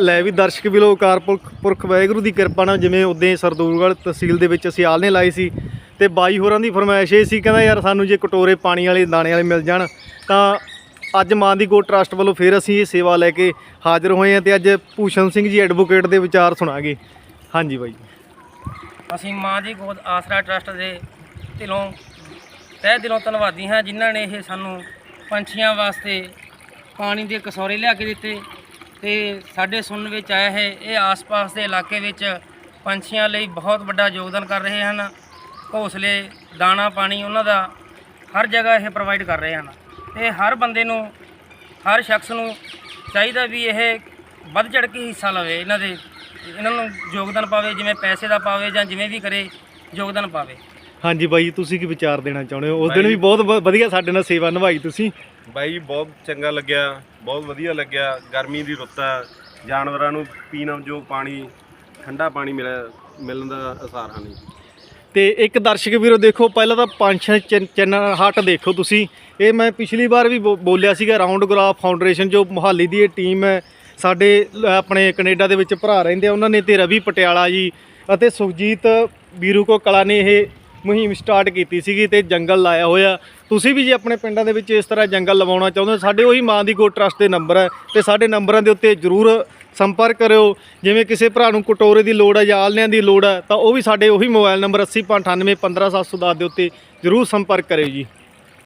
ਲੈ ਵੀ ਦਰਸ਼ਕ ਵੀ ਲੋ ਕਾਰਪੁਰਖ ਪੁਰਖ ਵਾਹਿਗੁਰੂ ਦੀ ਕਿਰਪਾ ਨਾਲ ਜਿਵੇਂ ਉਦੋਂ ਸਰਦੂਲਗੜ੍ਹ ਤਹਿਸੀਲ ਦੇ ਵਿੱਚ ਅਸੀਂ ਆਲਨੇ ਲਾਈ ਸੀ ਤੇ ਬਾਈ ਹੋਰਾਂ ਦੀ ਫਰਮਾਇਸ਼ ਇਹ ਸੀ, ਕਹਿੰਦਾ ਯਾਰ ਸਾਨੂੰ ਜੇ ਕਟੋਰੇ ਪਾਣੀ ਵਾਲੇ, ਦਾਣੇ ਵਾਲੇ ਮਿਲ ਜਾਣ, ਤਾਂ ਅੱਜ ਮਾਂ ਦੀ ਗੋਡ ਟਰਸਟ ਵੱਲੋਂ ਫਿਰ ਅਸੀਂ ਇਹ ਸੇਵਾ ਲੈ ਕੇ ਹਾਜ਼ਰ ਹੋਏ ਹਾਂ ਤੇ ਅੱਜ ਭੂਸ਼ਣ ਸਿੰਘ ਜੀ ਐਡਵੋਕੇਟ ਦੇ ਵਿਚਾਰ ਸੁਣਾਗੇ। ਹਾਂਜੀ ਬਾਈ। ਅਸੀਂ ਮਾਂ ਦੀ ਗੋਦ ਆਸਰਾ ਟਰਸਟ ਦੇ ਦਿਲੋਂ, ਤਹਿ ਦਿਲੋਂ ਧੰਨਵਾਦੀ ਹਾਂ, ਜਿਨ੍ਹਾਂ ਨੇ ਇਹ ਸਾਨੂੰ ਪੰਛੀਆਂ ਵਾਸਤੇ ਪਾਣੀ ਦੇ ਕਸੌਰੇ ਲਿਆ ਕੇ ਦਿੱਤੇ। ਤੇ ਸਾਡੇ ਸੁਣਨ ਵਿੱਚ ਆਇਆ ਹੈ, ਇਹ ਆਸ-ਪਾਸ ਦੇ ਇਲਾਕੇ ਵਿੱਚ ਪੰਛੀਆਂ ਲਈ ਬਹੁਤ ਵੱਡਾ ਯੋਗਦਾਨ ਕਰ ਰਹੇ ਹਨ। ਘੋਂਸਲੇ, ਦਾਣਾ ਪਾਣੀ ਉਹਨਾਂ ਦਾ ਹਰ ਜਗ੍ਹਾ ਇਹ ਪ੍ਰੋਵਾਈਡ ਕਰ ਰਹੇ ਹਨ। ਤੇ ਹਰ ਬੰਦੇ ਨੂੰ, ਹਰ ਸ਼ਖਸ ਨੂੰ ਚਾਹੀਦਾ ਵੀ ਇਹ ਵੱਧ ਚੜ੍ਹ ਕੇ ਹਿੱਸਾ ਲਵੇ, ਇਹਨਾਂ ਦੇ, ਇਹਨਾਂ ਨੂੰ ਯੋਗਦਾਨ ਪਾਵੇ, ਜਿਵੇਂ ਪੈਸੇ ਦਾ ਪਾਵੇ ਜਾਂ ਜਿਵੇਂ ਵੀ ਕਰੇ, ਯੋਗਦਾਨ ਪਾਵੇ। ਹਾਂਜੀ ਬਾਈ ਤੁਸੀਂ ਕੀ ਵਿਚਾਰ ਦੇਣਾ ਚਾਹੁੰਦੇ ਹੋ? ਉਸ ਦਿਨ ਵੀ ਬਹੁਤ ਵ- ਵਧੀਆ ਸਾਡੇ ਨਾਲ ਸੇਵਾ ਨਿਭਾਈ ਤੁਸੀਂ। ਬਾਈ ਬਹੁਤ ਚੰਗਾ ਲੱਗਿਆ ਬਹੁਤ ਵਧੀਆ ਲੱਗਿਆ। ਗਰਮੀ ਦੀ ਰੁੱਤ ਹੈ ਜਾਨਵਰਾਂ ਨੂੰ ਪੀਣ ਯੋਗ ਪਾਣੀ ਠੰਡਾ ਪਾਣੀ ਮਿਲਿਆ ਮਿਲਣ ਦਾ ਅਸਾਰ ਹਨ ਤੇ ਇੱਕ ਦਰਸ਼ਕ ਵੀਰੋ ਦੇਖੋ ਪਹਿਲਾਂ ਤਾਂ ਪੰਛ ਚੈਨਲ ਹਟ ਦੇਖੋ ਤੁਸੀਂ। ਇਹ ਮੈਂ ਪਿਛਲੀ ਵਾਰ ਵੀ ਬੋ- ਬੋਲਿਆ ਸੀਗਾ ਰਾਉਂਡ ਗਰਾਫ ਫਾਊਂਡੇਸ਼ਨ ਜੋ ਮੁਹਾਲੀ ਦੀ ਇਹ ਟੀਮ ਹੈ ਸਾਡੇ ਲ- ਆਪਣੇ ਕੈਨੇਡਾ ਦੇ ਵਿੱਚ ਭਰਾ ਰਹਿੰਦੇ ਆ ਉਹਨਾਂ ਨੇ ਤੇ ਰਵੀ ਪਟਿਆਲਾ ਜੀ ਅਤੇ ਸੁਖਜੀਤ ਵੀਰੂ ਕੋ ਕਲਾ ਨੇ ਇਹ ਮੁਹਿੰਮ ਸਟਾਰਟ ਕੀਤੀ ਸੀਗੀ ਤੇ ਜੰਗਲ ਲਾਇਆ ਹੋਇਆ। ਤੁਸੀਂ ਵੀ ਜੇ ਆਪਣੇ ਪਿੰਡਾਂ ਦੇ ਵਿੱਚ ਇਸ ਤਰ੍ਹਾਂ ਜੰਗਲ ਲਵਾਉਣਾ ਚਾਹੁੰਦੇ ਹੋ, ਸਾਡੇ ਉਹੀ ਮਾਂ ਦੀ ਗੋਡ ਟਰਸਟ ਦੇ ਨੰਬਰ ਹੈ ਤੇ ਸਾਡੇ ਨੰਬਰਾਂ ਦੇ ਉੱਤੇ ਜਰੂਰ ਸੰਪਰਕ ਕਰਿਓ। ਜਿਵੇਂ ਕਿਸੇ ਭਰਾ ਨੂੰ ਕਟੋਰੇ ਦੀ ਲੋੜ ਹੈ ਜਾਂ ਆਲਨਿਆਂ ਦੀ ਲੋੜ ਹੈ, ਤਾਂ ਉਹ ਵੀ ਸਾਡੇ ਉਹੀ ਮੋਬਾਈਲ ਨੰਬਰ 8098 15710 ਦੇ ਉੱਤੇ ਜਰੂਰ ਸੰਪਰਕ ਕਰਿਓ ਜੀ।